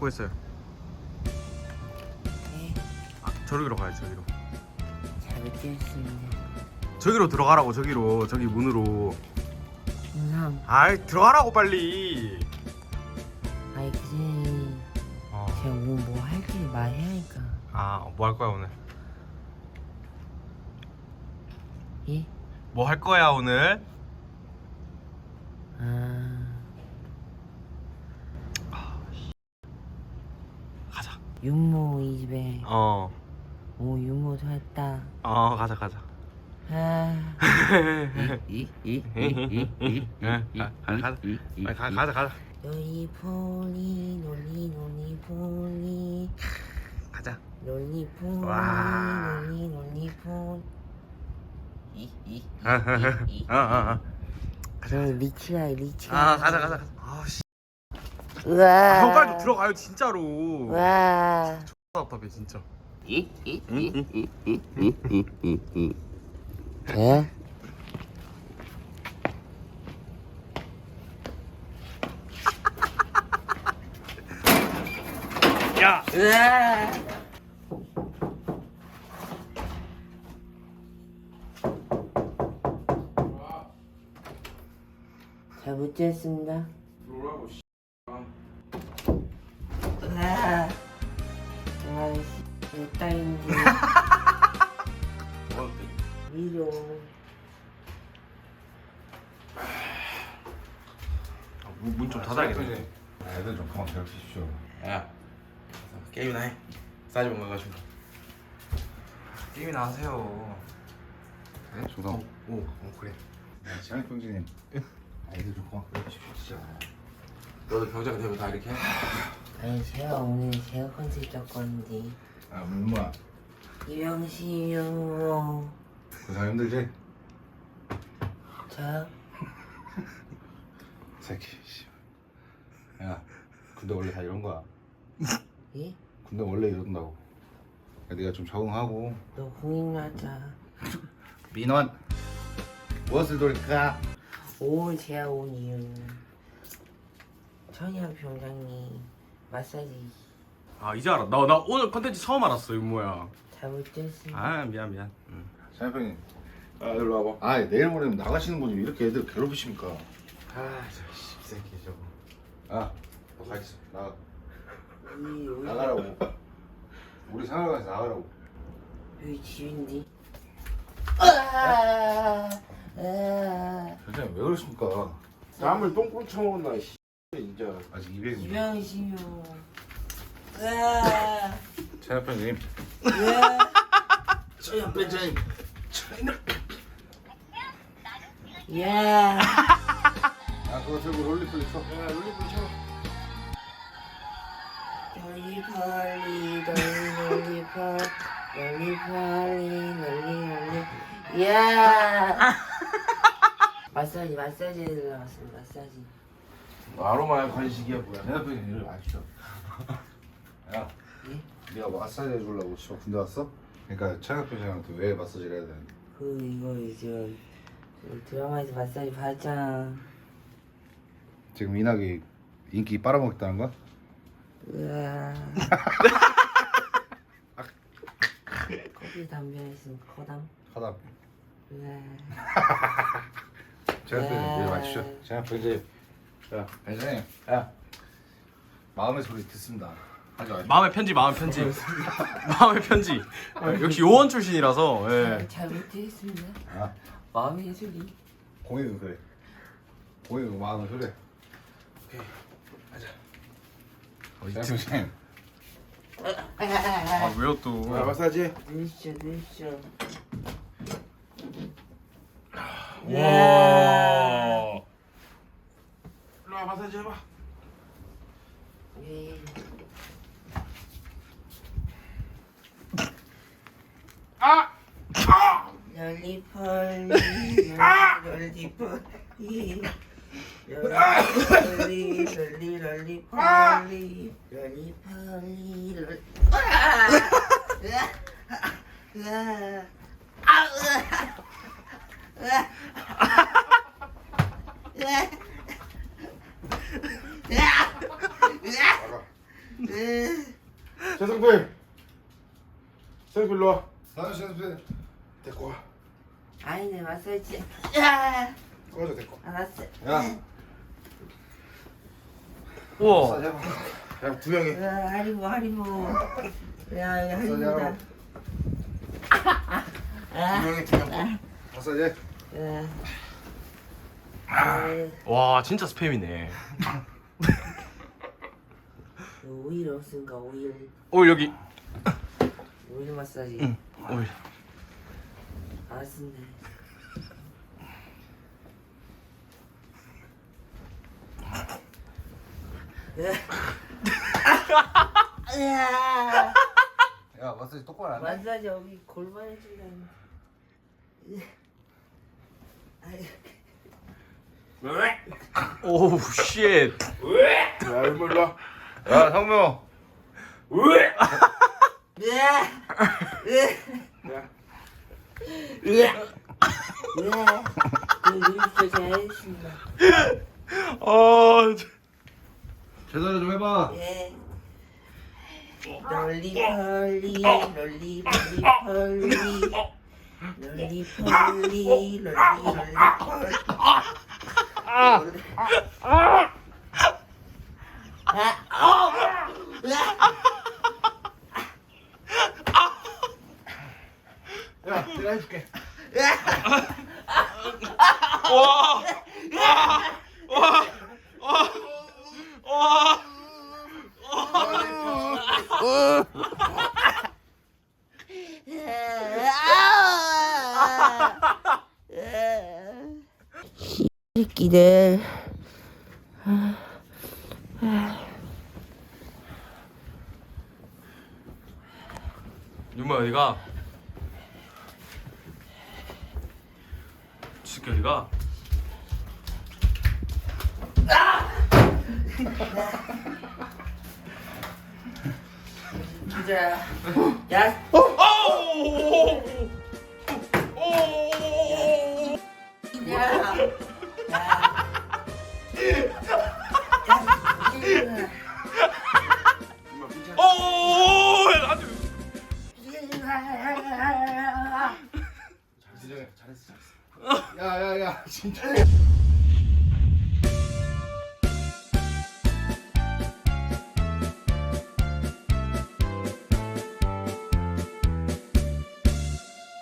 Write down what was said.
찍고 있어요. 네, 아, 저기로 가요. 저기로. 잘 먹겠습니다. 저기로 들어가라고 저기로 저기 문으로. 누나, 아이 들어가라고 빨리. 아이 그전에 어. 제가 오늘 뭐할 게 말해야 하니까. 아 뭐 할 거야 오늘? 예? 뭐 할 거야 오늘? 아, 가자. 윤모 이 집에 어. 오 윤모 살다. 어 가자 가자. 아, 가자 가자 가자 가자 놀이폴리 놀리 놀이폴리 가자. 놀이폴리 와. 놀리 놀이폴. 어어어. 저 리치야 리치야. 아 가자 가자 가자. 아 씨. 아, 형 빨리 좀 들어가요 진짜로. 우와. 답답해 진짜. 예? 야. 으아! 잘 못지었습니다. 따인데. 위로. 문좀 닫아야겠네. 애들 좀 그만 괴롭히십시오. 야 게임이나 해 싸지 못 가가지고 게임이나 하세요. 네? 조성. 오, 오 그래. 네, 지한이 형제님. 애들 좀 그만 괴롭히십시오. 진짜. 너도 병자가 되면 다 이렇게 해? 아니, 제가 오늘 제가 컨셉 왔는데. 아, 문무야. 이병시요. 고생 힘들지? 저, 새끼. 씨. 야, 군대 원래 다 이런 거야. 예? 군대 원래 이런다고. 야, 네가 좀 적응하고. 너 공인하자. 민원. 무엇을 돌릴까? 오늘 제가 온 이유는 천이야 병장님 마사지 아 이제 알아. 나 나 오늘 컨텐츠 처음 알았어 윤모야. 잘못됐습니다. 아 미안 미안. 응. 지한이 형님. 아 일로 와봐 아, 내일 모레면 나가시는 분이 이렇게 애들 괴롭히십니까? 아저 씹새끼 저거 아, 너 가있어. 나가. 여기 여기 나가라고. 우리 생활관에서 나가라고. 여기 집인데. 아, 아, 선생님 왜 그러십니까? 땀을 똥꿀 쳐먹었나 씨 진짜 아직 200입니다. 이병시요. 아, 지한이 형님. 야, 저희 벤자님. 야. 아, 그거 들고 롤리플 쳐. 야 롤리플 쳐 널리 널리 널리 펄 널리 펄리 널리 널리 야 마사지 마사지 들어갔습니다 마사지 아로마의 간식이야 뭐야 내 앞에 이리 와주셔. 야, 예? 네가 마사지 해주려고 씨발 군대 왔어? 그러니까 차갑 회장한테 왜 마사지를 해야 되는데? 그 이거 이제 그 드라마에서 마사지 받았잖아 지금 이낙이 인기 빨아먹겠다는 거야? 으아 커피 담배 있으면 커담 하다. 으아 제가 또 야. 이리 와주셔. 제가 이제 야 회장님, 야 마음의 소리 듣습니다. 마시고. 마음의 편지 마음의 편지. 마음의 편지. 역시 요원 출신이라서. 예. 잘 못하겠습니다 아, 마음의 소리 공익은 그래. 공익은 마음의 소리. 제가 회장님. 아 왜요 또? 야 마사지 해 늘쇼 늘쇼 와. 일로 와 마사지 해봐 예. 아! 롤리폴리 롤리폴리 성필 일로 와 나는 신수필. 데리고 와 아니네 마사지 야 꺼져 데리고 알았어 야, 우와. 마사지 해봐. 야두 명이 야 하리보 하리보 야 여기 하리보다 두 명이 두 명 마사지. 해. 야 아, 와 진짜 스팸이네. 오일 없으니까 오일 오 여기. 오일 마사지 응. 오이. 알았습니다 야 야, 마사지 똑바로 안 해. 마사지 여기 골반 해준다니 오우 쉣. 야와 야, 상무. 야 그 눈치 잘했습니다. 아. 저- 제대로 좀 해봐. 예. 롤리 폴리, 롤리, 롤리폴리, 롤리 폴리, 롤리, 롤리 폴리. 야 내가 해줄게 와. 와. 와. 와. 새끼들. 윤마 어디가? 어디가? 기자. 야, 오! 오! 야. 야. 오! 아주 진정해. 잘했어, 잘했어. 야, 야, 야, 진짜.